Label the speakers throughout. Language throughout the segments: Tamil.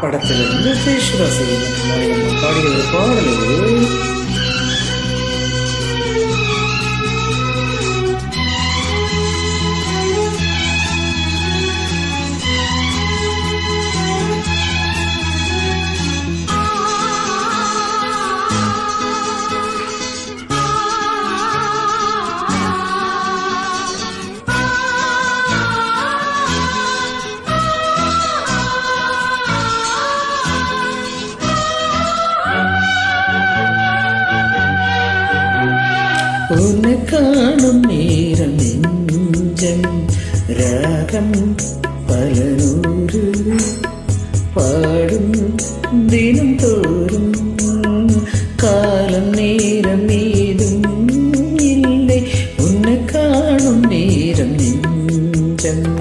Speaker 1: படத்திலிருந்து சேஷராசி பாடிய ஒரு பாடல் உன்னை காணும் நேரம் நெஞ்சம் ராகம் பல நூறு. பாடும் தினம் தோறும் காலம் நேரம் ஏதும் இல்லை. உன்னை காணும் நேரம் நெஞ்சம்.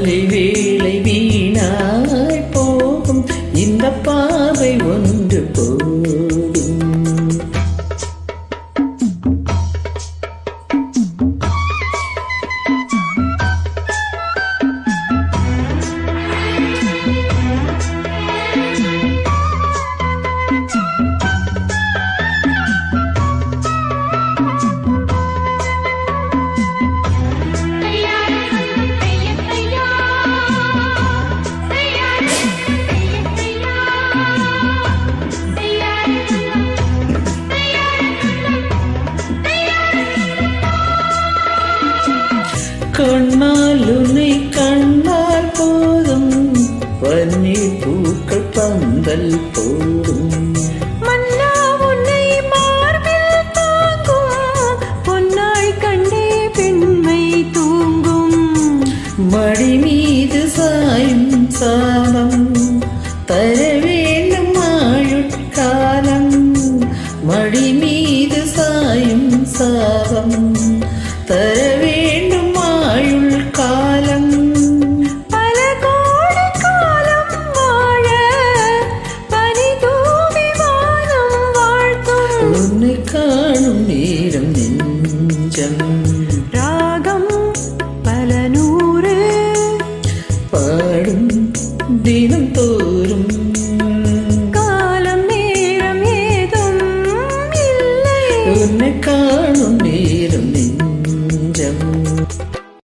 Speaker 1: ಅಲಿವೇ கண்ணால் உன்னை கண்ணால் போதும். வன்னி பூக்கள் பந்தல் போடும் மடி மீது சாயும் சாமம். தரவி